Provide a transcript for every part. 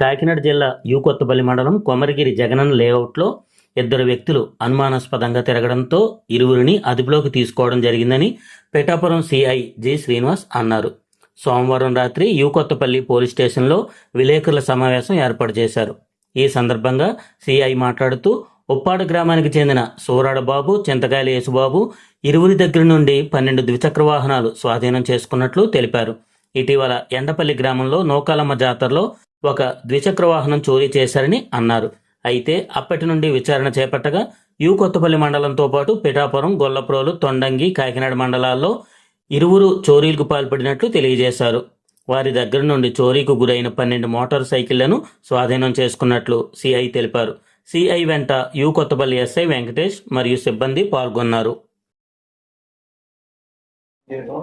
కాకినాడ జిల్లా యూకొత్తపల్లి మండలం కొమరగిరి జగనన్న లేఅవుట్లో ఇద్దరు వ్యక్తులు అనుమానాస్పదంగా తిరగడంతో ఇరువురిని అదుపులోకి తీసుకోవడం జరిగిందని పిఠాపురం సిఐ జి శ్రీనివాస్ అన్నారు. సోమవారం రాత్రి యూకొత్తపల్లి పోలీస్ స్టేషన్లో విలేకరుల సమావేశం ఏర్పాటు చేశారు. ఈ సందర్భంగా సిఐ మాట్లాడుతూ ఉప్పాడు గ్రామానికి చెందిన సూరాడబాబు చింతకాయల యేసుబాబు ఇరువురి దగ్గర నుండి పన్నెండు ద్విచక్ర వాహనాలు స్వాధీనం చేసుకున్నట్లు తెలిపారు. ఇటీవల ఎండపల్లి గ్రామంలో నూకాలమ్మ జాతరలో ఒక ద్విచక్ర వాహనం చోరీ చేశారని అన్నారు. అయితే అప్పటి నుండి విచారణ చేపట్టగా యూ కొత్తపల్లి మండలంతో పాటు పిఠాపురం గొల్లప్రోలు తొండంగి కాకినాడ మండలాల్లో ఇరువురు చోరీలకు పాల్పడినట్లు తెలియజేశారు. వారి దగ్గర నుండి చోరీకు గురైన పన్నెండు మోటార్ సైకిళ్ళను స్వాధీనం చేసుకున్నట్లు సిఐ తెలిపారు. సిఐ వెంట యూ కొత్తపల్లి ఎస్ఐ వెంకటేష్ మరియు సిబ్బంది పాల్గొన్నారు.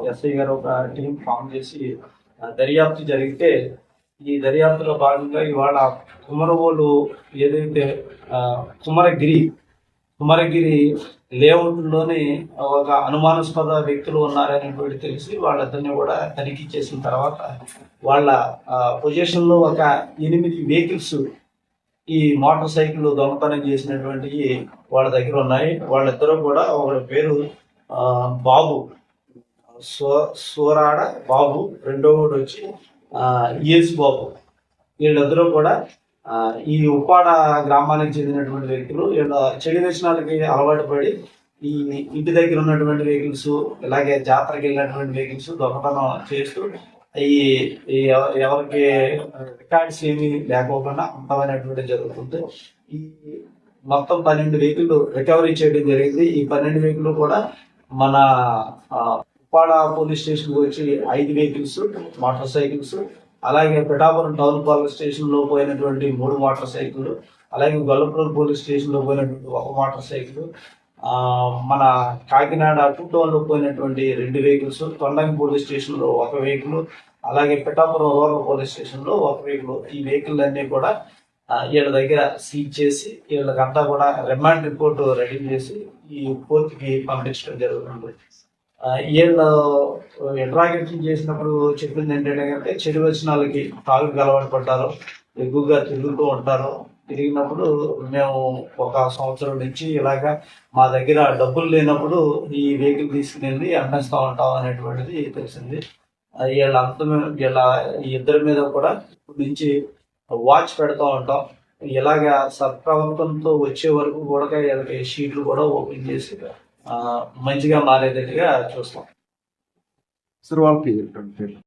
ఎస్ఐ గారు ఒక టీం ఫామ్ చేసి దర్యాప్తు జరిగితే ఈ దర్యాప్తులో భాగంగా ఇవాళ కుమరవోలు ఏదైతే కుమరగిరి కుమరగిరి లేఅవుట్లోని ఒక అనుమానాస్పద వ్యక్తులు ఉన్నారనేటువంటి తెలిసి వాళ్ళందరినీ కూడా తనిఖీ చేసిన తర్వాత వాళ్ళ పొజిషన్లో ఒక ఎనిమిది వెహికల్స్ ఈ మోటార్ సైకిల్ దొంగతనం చేసినటువంటివి వాళ్ళ దగ్గర ఉన్నాయి. వాళ్ళిద్దరూ కూడా ఒకరి పేరు బాబు సో సూరాడ బాబు రెండోడు వచ్చి ఈఎస్ బాబు. వీళ్ళిద్దరూ కూడా ఈ ఉప్పాడ గ్రామానికి చెందినటువంటి వ్యక్తులు వీళ్ళ చెడు వ్యసనాలకి అలవాటు పడి ఈ ఇంటి దగ్గర ఉన్నటువంటి వెహికల్స్ ఇలాగే జాతరకి వెళ్ళినటువంటి వెహికల్స్ దొంగతనం చేస్తూ ఈ ఎవ- ఎవరికి రికార్డ్స్ ఏమీ లేకోకుండా అమ్మమైనటువంటి జరుగుతుంది ఈ మొత్తం పన్నెండు వెహికల్ రికవరీ చేయడం జరిగింది. ఈ పన్నెండు వెహికల్ కూడా మన ఉప్పాడ పోలీస్ స్టేషన్ వచ్చి ఐదు వెహికల్స్ మోటార్ సైకిల్స్ అలాగే పిఠాపురం టౌన్ పోలీస్ స్టేషన్లో పోయినటువంటి మూడు మోటార్ సైకిల్ అలాగే గొల్లపూర్ పోలీస్ స్టేషన్లో పోయినటువంటి ఒక మోటార్ సైకిల్ మన కాకినాడ టూటోన్లో పోయినటువంటి రెండు వెహికల్స్ తొండంగి పోలీస్ స్టేషన్లో ఒక వెహికల్ అలాగే పిఠాపురం రూరల్ పోలీస్ స్టేషన్లో ఒక వెహికల్. ఈ వెహికల్ అన్నీ కూడా వీళ్ళ దగ్గర సీజ్ చేసి వీళ్ళకంతా కూడా రిమాండ్ రిపోర్ట్ రెడీ చేసి ఈ కోర్టుకి పంపించడం జరుగుతుంది. వీళ్ళు ఇంట్రాగేషన్ చేసినప్పుడు చెప్పింది ఏంటంటే చెడు వచనాలకి తాగుకు అలవాటు పడ్డారు ఎక్కువగా తిరుగుతూ ఉంటారు. తిరిగినప్పుడు మేము ఒక సంవత్సరం నుంచి ఇలాగా మా దగ్గర డబ్బులు లేనప్పుడు ఈ వెహికల్ తీసుకుని అమ్మేస్తూ ఉంటాం అనేటువంటిది తెలిసింది. వీళ్ళ అంత వీళ్ళ ఇద్దరి మీద కూడా నుంచి వాచ్ పెడతా ఉంటాం. ఇలాగా సత్ప్రవర్తనతో వచ్చే వరకు కూడా వీళ్ళకి షీట్లు కూడా ఓపెన్ చేసి మంచిగా మారేటట్టుగా చూస్తాం. సార్ వాళ్ళకి